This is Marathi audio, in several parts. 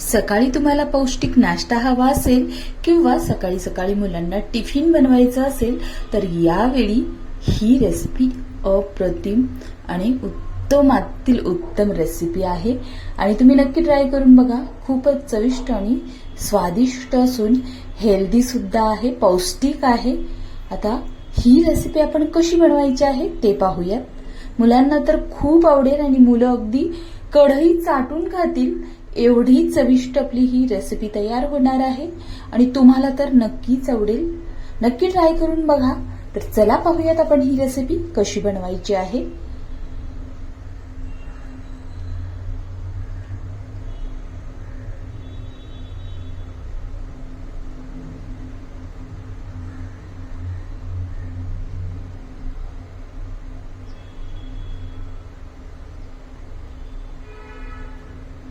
सकाळी तुम्हाला पौष्टिक नाश्ता हवा असेल किंवा सकाळी सकाळी मुलांना टिफिन बनवायचा असेल तर यावेळी ही रेसिपी अप्रतिम आणि उत्तमातील उत्तम रेसिपी आहे. आणि तुम्ही नक्की ट्राय करून बघा खूपच चविष्ट आणि स्वादिष्ट असून हेल्दी सुद्धा आहे पौष्टिक आहे. आता ही रेसिपी आपण कशी बनवायची आहे ते पाहूयात. मुलांना तर खूप आवडेल आणि मुलं अगदी कढई चाटून खातील एवढी चविष्ट आपली ही रेसिपी तयार होणार आहे. आणि तुम्हाला तर नक्कीच आवडेल. नक्की ट्राय करून बघा. तर चला पाहूयात आपण ही रेसिपी कशी बनवायची आहे.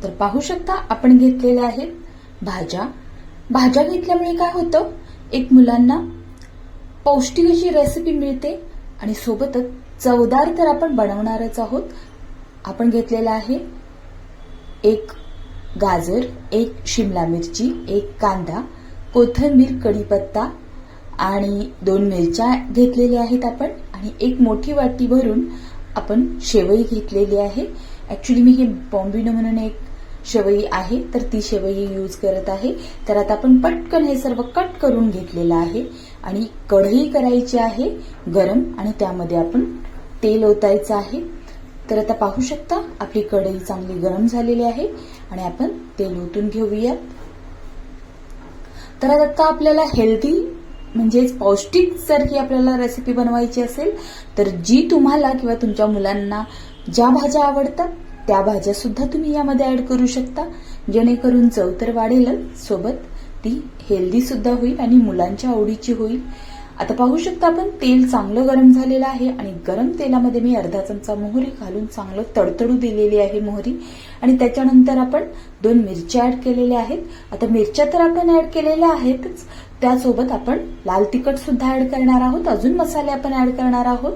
तर पाहू शकता आपण घेतलेल्या आहेत भाज्या. भाज्या घेतल्यामुळे काय होतं? एक मुलांना पौष्टिक अशी रेसिपी मिळते आणि सोबतच चवदार तर आपण बनवणारच आहोत. आपण घेतलेला आहे एक गाजर एक शिमला मिरची एक कांदा कोथिंबीर कढीपत्ता आणि दोन मिरच्या घेतलेल्या आहेत आपण आणि एक मोठी वाटी भरून आपण शेवई घेतलेली आहे. ॲक्च्युली मी हे बॉम्बिनो म्हणून एक शेवई आहे तर ती शेवई यूज करत आहे. तर आता आपण पटकन हे सर्व कट करून घेतलेलं आहे. आणि कढई करायची आहे गरम आणि त्यामध्ये आपण तेल ओतायचं आहे. तर आता पाहू शकता आपली कढई चांगली गरम झालेली आहे आणि आपण तेल ओतून घेऊयात तर आता आपल्याला हेल्दी म्हणजेच पौष्टिक जर ही आपल्याला रेसिपी बनवायची असेल तर जी तुम्हाला किंवा तुमच्या मुलांना ज्या भाज्या आवडतात त्या भाज्या सुद्धा तुम्ही यामध्ये ऍड करू शकता. जेणेकरून चव तर वाढेलच सोबत ती हेल्दी सुद्धा होईल आणि मुलांच्या आवडीची होईल. आता पाहू शकता आपण तेल चांगलं गरम झालेलं आहे आणि गरम तेलामध्ये मी अर्धा चमचा मोहरी घालून चांगलं तडतडू दिलेली आहे मोहरी. आणि त्याच्यानंतर आपण दोन मिरच्या ऍड केलेल्या आहेत. आता मिरच्या तर आपण ऍड केलेल्या आहेतच. त्यासोबत आपण लाल तिखट सुद्धा ऍड करणार आहोत. अजून मसाले आपण ऍड करणार आहोत.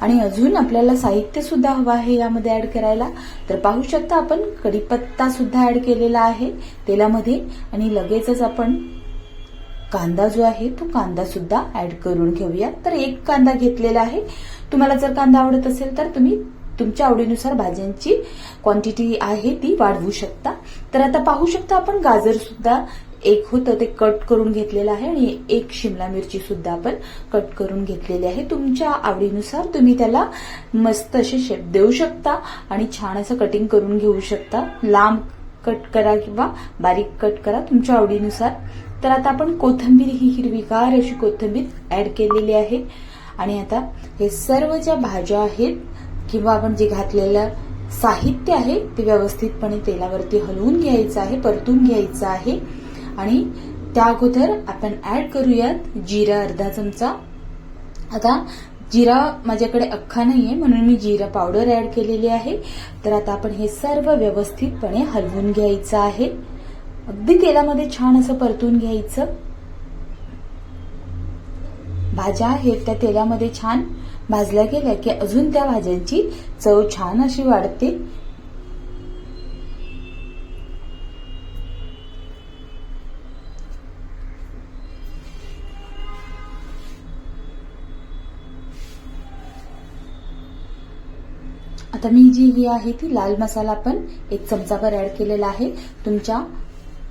आणि अजून आपल्याला साहित्य सुद्धा हवं आहे यामध्ये ऍड करायला. तर पाहू शकता आपण कढीपत्ता सुद्धा ऍड केलेला आहे तेलामध्ये. आणि लगेचच आपण कांदा जो आहे तो कांदा सुद्धा ऍड करून घेऊया. तर एक कांदा घेतलेला आहे. तुम्हाला जर कांदा आवडत असेल तर तुम्ही तुमच्या आवडीनुसार भाज्यांची क्वांटिटी आहे ती वाढवू शकता. तर आता पाहू शकता आपण गाजर सुद्धा एक होतं ते कट करून घेतलेलं आहे आणि एक शिमला मिरची सुद्धा आपण कट करून घेतलेली आहे. तुमच्या आवडीनुसार तुम्ही त्याला मस्त असे शेप देऊ शकता आणि छान असं कटिंग करून घेऊ शकता. लांब कट करा किंवा बारीक कट करा तुमच्या आवडीनुसार. तर आता आपण कोथिंबीर ही हिरवीगार अशी कोथिंबीर ऍड केलेली आहे. आणि आता हे सर्व ज्या भाज्या आहेत किंवा आपण जे घातलेलं साहित्य आहे ते व्यवस्थितपणे तेलावरती हलवून घ्यायचं आहे परतून घ्यायचं आहे. आणि त्या अगोदर आपण ऍड करूयात जिरा अर्धा चमचा. आता जिरा माझ्याकडे अख्खा नाहीये म्हणून मी जिरा पावडर ऍड केलेली आहे. तर आता आपण हे सर्व व्यवस्थितपणे हलवून घ्यायचं आहे. अगदी तेलामध्ये छान असं परतून घ्यायचं. भाज्या आहेत त्या तेलामध्ये छान भाजल्या गेल्या की अजून त्या भाज्यांची चव छान अशी वाढते. आता मी जी ही आहे ती लाल मसाला पण एक चमचाभर ऍड केलेला आहे. तुमच्या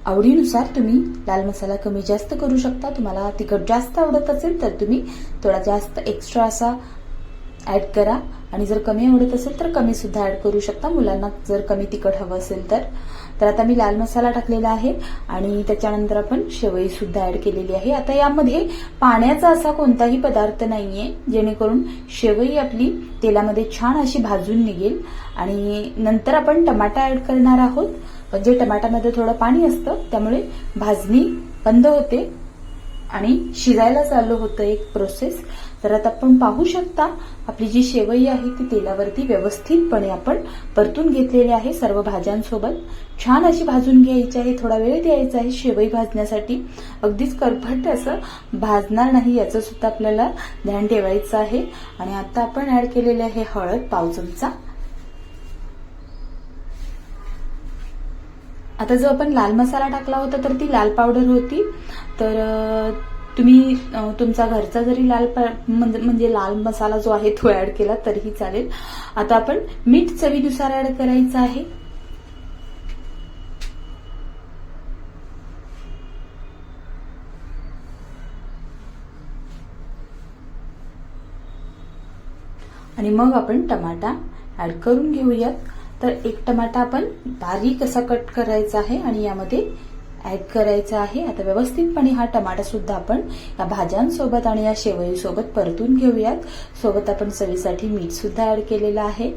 आवडीनुसार तुम्ही लाल मसाला कमी जास्त करू शकता. तुम्हाला तिखट जास्त आवडत असेल तर तुम्ही थोडा जास्त एक्स्ट्रा असा ऍड करा. आणि जर कमी आवडत असेल तर कमी सुद्धा ऍड करू शकता. मुलांना जर कमी तिखट हवं असेल तर. तर आता मी लाल मसाला टाकलेला आहे. आणि त्याच्यानंतर आपण शेवई सुद्धा ऍड केलेली आहे. आता यामध्ये पाण्याचा असा कोणताही पदार्थ नाहीये जेणेकरून शेवई आपली तेलामध्ये छान अशी भाजून निघेल. आणि नंतर आपण टमाटा ऍड करणार आहोत. म्हणजे टमाटामध्ये थोडं पाणी असतं त्यामुळे भाजणी बंद होते. आणि शिजायला चालू होतं एक प्रोसेस तर आता आपण पाहू शकता आपली जी शेवई आहे ती तेलावरती व्यवस्थितपणे आपण परतून घेतलेली आहे सर्व भाज्यांसोबत. छान अशी भाजून घ्यायची आहे थोडा वेळ द्यायचा आहे शेवई भाजण्यासाठी. अगदीच करफट असं भाजणार नाही याचं सुद्धा आपल्याला ध्यान ठेवायचं आहे. आणि आता आपण ऍड केलेले आहे हळद पाव चमचा. आता जो आपण लाल मसाला टाकला होता तर ती लाल पावडर होती. तर तुम्ही तुमचा घरचा जरी लाल म्हणजे म्हणजे लाल मसाला जो आहे तो ऍड केला तरीही चालेल. आता आपण मीठ चवीनुसार ऍड करायचं आहे. आणि मग आपण टमाटा ऍड करून घेऊयात. तर एक टमाटा आपण बारीक असा कट करायचा आहे आणि यामध्ये ऍड करायचा आहे. आता व्यवस्थितपणे हा टमाटा सुद्धा आपण या भाज्यांसोबत आणि या शेवईसोबत परतून घेऊयात. सोबत आपण चवीसाठी मीठ सुद्धा ऍड केलेलं आहे.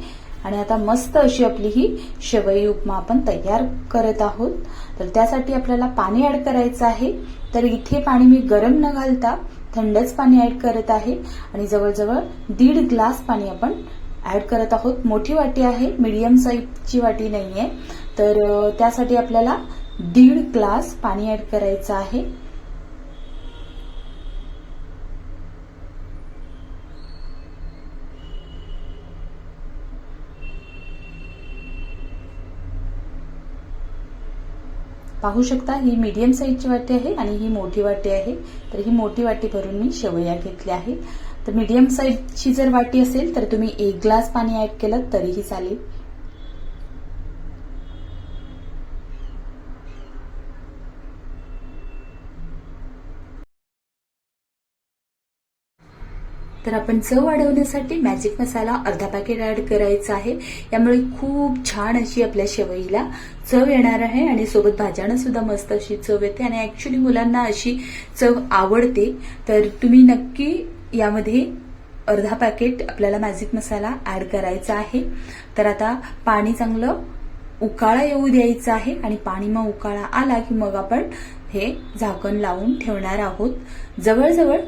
आणि आता मस्त अशी आपली ही शेवई उपमा आपण तयार करत आहोत. तर त्यासाठी आपल्याला पाणी ऍड करायचं आहे. तर इथे पाणी मी गरम न घालता थंडच पाणी ऍड करत आहे. आणि जवळजवळ दीड ग्लास पाणी आपण ऍड करत आहोत. मोठी वाटी आहे मीडियम साईजची वाटी नाहीये. तर त्यासाठी आपल्याला दीड ग्लास पाणी ऍड करायचं आहे. पाहू शकता ही मीडियम साईजची वाटी आहे आणि ही मोठी वाटी आहे. तर ही मोठी वाटी भरून मी शेवया घेतल्या आहेत. तर मीडियम साईजची जर वाटी असेल तर तुम्ही एक ग्लास पाणी ऍड केलं तरीही चालेल. तर आपण चव वाढवण्यासाठी मॅजिक मसाला अर्धा पॅकेट ऍड करायचा आहे. यामुळे खूप छान अशी आपल्या शेवईला चव येणार आहे आणि सोबत भाज्यानं सुद्धा मस्त अशी चव येते. आणि ऍक्च्युली मुलांना अशी चव आवडते. तर तुम्ही नक्की यामध्ये अर्धा पॅकेट आपल्याला मॅजिक मसाला ऍड करायचा आहे. तर आता पाणी चांगलं उकाळा येऊ द्यायचं आहे आणि पाणी मग उकाळा आला की मग आपण हे झाकण लावून ठेवणार आहोत. जवळजवळ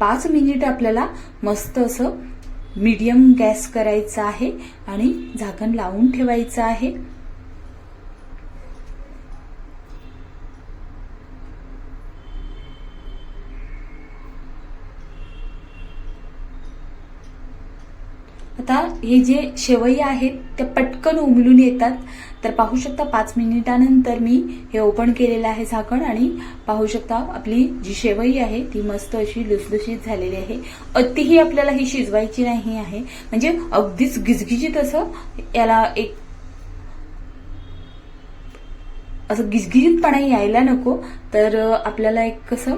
पाच मिनिट आपल्याला मस्त असं मीडियम गॅस करायचा आहे आणि झाकण लावून ठेवायचं आहे. आता हे जे शेवई आहेत त्या पटकन उमलून येतात. तर पाहू शकता पाच मिनिटानंतर मी हे ओपन केलेलं आहे झाकण आणि पाहू शकता आपली जी शेवई आहे ती मस्त अशी लुसलुशीत झालेली आहे. अतिही आपल्याला ही शिजवायची नाही आहे. म्हणजे अगदीच गिजगिजीत असं याला एक असं गिजगिजीतपणा यायला नको. तर आपल्याला एक कसं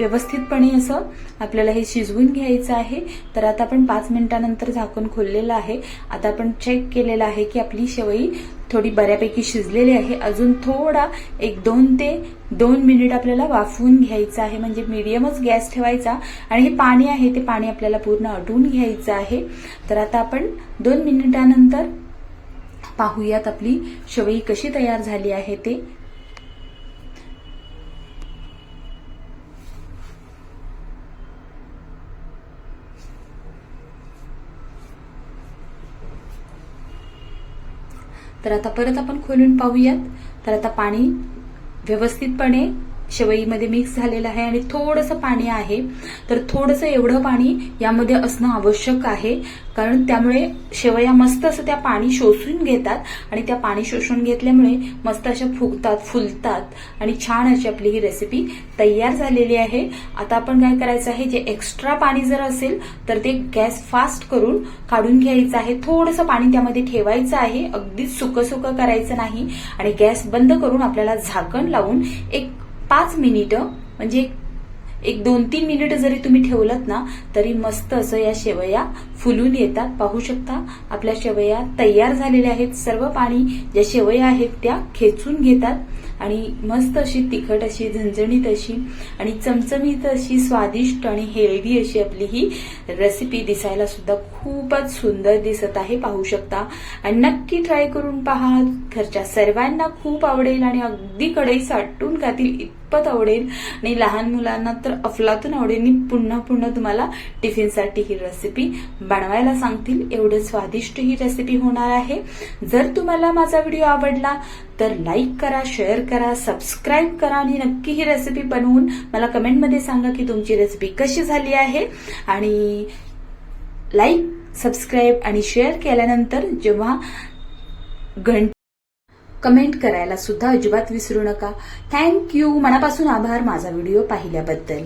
व्यवस्थितपणे असं आपल्याला हे शिजवून घ्यायचं आहे. तर आता आपण पाच मिनिटानंतर झाकण खोललेलं आहे. आता आपण चेक केलेलं आहे की आपली शेवई थोडी बऱ्यापैकी शिजलेली आहे. अजून थोडा एक दोन ते दोन मिनिट आपल्याला वाफवून घ्यायचं आहे. म्हणजे मीडियमच गॅस ठेवायचा आणि हे पाणी आहे ते पाणी आपल्याला पूर्ण अटवून घ्यायचं आहे. तर आता आपण दोन मिनिटानंतर पाहूयात आपली शेवई कशी तयार झाली आहे ते. तर आता परत आपण खोलून पाहूयात. तर आता पाणी व्यवस्थितपणे शेवईमध्ये मिक्स झालेलं आहे आणि थोडंसं पाणी आहे. तर थोडंसं एवढं पाणी यामध्ये असणं आवश्यक आहे. कारण त्यामुळे शेवया मस्त असं त्या पाणी शोषून घेतात आणि त्या पाणी शोषून घेतल्यामुळे मस्त अशा फुगतात फुलतात आणि छान अशी आपली ही रेसिपी तयार झालेली आहे. आता आपण काय करायचं आहे जे एक्स्ट्रा पाणी जर असेल तर ते गॅस फास्ट करून काढून घ्यायचं आहे. थोडंसं पाणी त्यामध्ये ठेवायचं आहे. अगदीच सुकं सुकं करायचं नाही आणि गॅस बंद करून आपल्याला झाकण लावून एक पाच मिनिटं म्हणजे एक दोन तीन मिनिटं जरी तुम्ही ठेवलत ना तरी मस्त असं या शेवया फुलून येतात. पाहू शकता आपल्या शेवया तयार झालेल्या आहेत. सर्व पाणी ज्या शेवया आहेत त्या खेचून घेतात. आणि मस्त अशी तिखट अशी झणझणीत अशी आणि चमचमीत अशी स्वादिष्ट आणि हेल्दी अशी आपली ही रेसिपी दिसायला सुद्धा खूपच सुंदर दिसत आहे. पाहू शकता. आणि नक्की ट्राय करून पहा. घरच्या सर्वांना खूप आवडेल आणि अगदी कढई साठून खातील इतपत आवडेल. आणि लहान मुलांना तर अफलातून आवडेल. आणि पुन्हा पुन्हा तुम्हाला टिफिनसाठी ही रेसिपी बनवायला सांगतील एवढं स्वादिष्ट ही रेसिपी होणार आहे. जर तुम्हाला माझा व्हिडिओ आवडला तर लाईक करा शेअर करा सबस्क्राईब करा आणि नक्की ही रेसिपी बनवून मला कमेंटमध्ये सांगा की तुमची रेसिपी कशी झाली आहे. आणि लाईक सबस्क्राईब आणि शेअर केल्यानंतर जेव्हा घंट कमेंट करायला सुद्धा अजिबात विसरू नका. थँक्यू मनापासून आभार माझा व्हिडिओ पाहिल्याबद्दल.